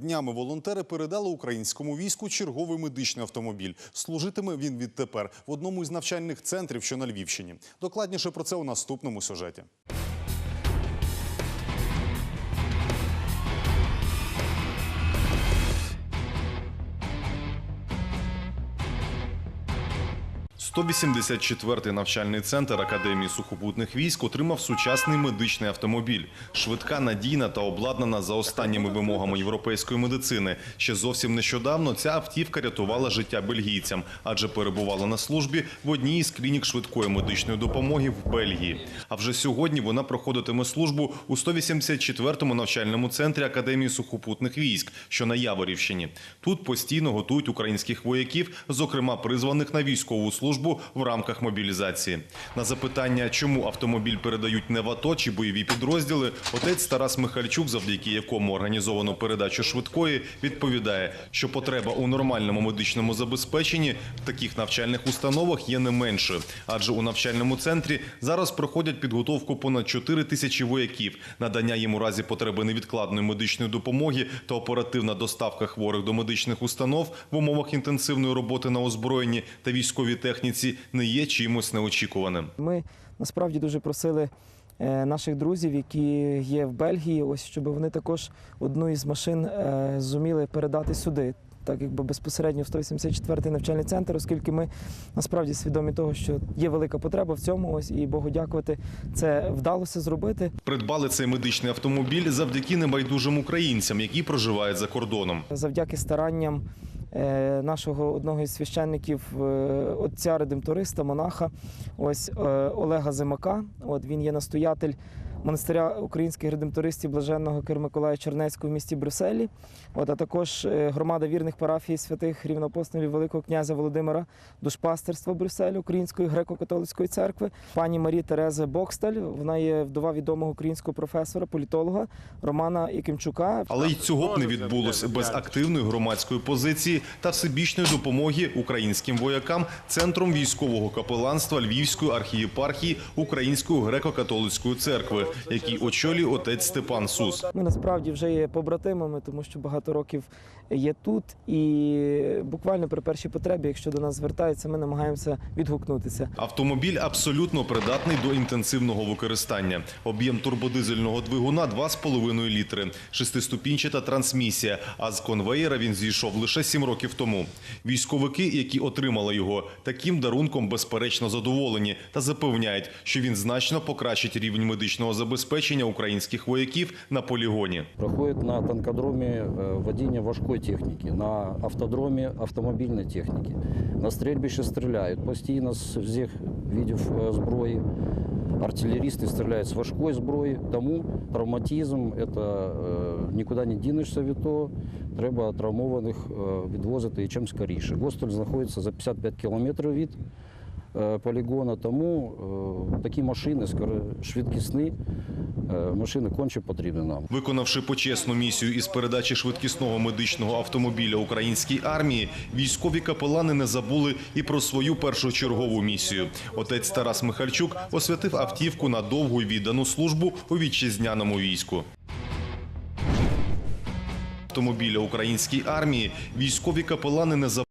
Днями волонтери передали українському війську черговий медичний автомобіль. Служитиме він відтепер в одному із навчальних центрів, що на Львівщині. Докладніше про це у наступному сюжеті. – 184-й навчальний центр Академії сухопутних військ отримав сучасний медичний автомобіль. Швидка, надійна та обладнана за останніми вимогами європейської медицини. Ще зовсім нещодавно ця автівка рятувала життя бельгійцям, адже перебувала на службі в одній із клінік швидкої медичної допомоги в Бельгії. А вже сьогодні вона проходитиме службу у 184-му навчальному центрі Академії сухопутних військ, що на Яворівщині. Тут постійно готують українських вояків, зокрема призваних на військову службу в рамках мобілізації. На запитання, чому автомобіль передають не в АТО чи бойові підрозділи, отець Тарас Михальчук, завдяки якому організовано передачу швидкої, відповідає, що потреба у нормальному медичному забезпеченні в таких навчальних установах є не меншою, адже у навчальному центрі зараз проходять підготовку понад 4 тисячі вояків, надання їм у разі потреби невідкладної медичної допомоги та оперативна доставка хворих до медичних установ в умовах інтенсивної роботи на озброєнні та військовій техніці не є чимось неочікуваним. Ми насправді дуже просили е, наших друзів, які є в Бельгії, ось щоб вони також одну із машин е, зуміли передати сюди. Так якби безпосередньо в 184-й навчальний центр, оскільки ми насправді свідомі того, що є велика потреба в цьому, ось і Богу дякувати, це вдалося зробити. Придбали цей медичний автомобіль завдяки небайдужим українцям, які проживають за кордоном. Завдяки старанням нашого одного із священників, е, отця редемториста, монаха, ось е, Олега Зимака. От він є настоятель монастиря українських редемтористів блаженного Кир Миколая Чернецького в місті Брюсселі. От, а також е, громада вірних парафій святих рівноапостолів Великого князя Володимира душпастерства Брюсселю Української греко-католицької церкви. Пані Марі Терези Боксталь. Вона є вдова відомого українського професора, політолога Романа Якимчука. Але й цього б не відбулося без активної громадської позиції та всебічної допомоги українським воякам центром військового капеланства Львівської архієпархії Української греко-католицької церкви, який очолює отець Степан Сус. Ми насправді вже є побратимами, тому що багато років є тут, і буквально при першій потребі, якщо до нас звертаються, ми намагаємося відгукнутися. Автомобіль абсолютно придатний до інтенсивного використання. Об'єм турбодизельного двигуна 2,5 літри, шестиступінчата трансмісія. А з конвеєра він зійшов лише 7 років тому. Військовики, які отримали його, таким дарунком безперечно задоволені та запевняють, що він значно покращить рівень медичного забезпечення українських вояків на полігоні. проходит на танкодроме э, водение важкой техники, на автодроме автомобильной техники. На стрельбище стреляют постійно з всіх видів е, зброї. Артилерісти стріляють з важкої зброї, тому травматизм це е, нікуди не дінешся від того. Треба травмованих е, відвозити і чим скоріше. Гостель знаходиться за 55 кілометрів від е, полігону, тому е, такі машини швидкісні, е, машини конче потрібні нам. Виконавши почесну місію із передачі швидкісного медичного автомобіля українській армії, військові капелани не забули і про свою першочергову місію. Отець Тарас Михальчук освятив автівку на довгу й віддану службу у вітчизняному війську. Автомобіля українській армії військові капелани не забули.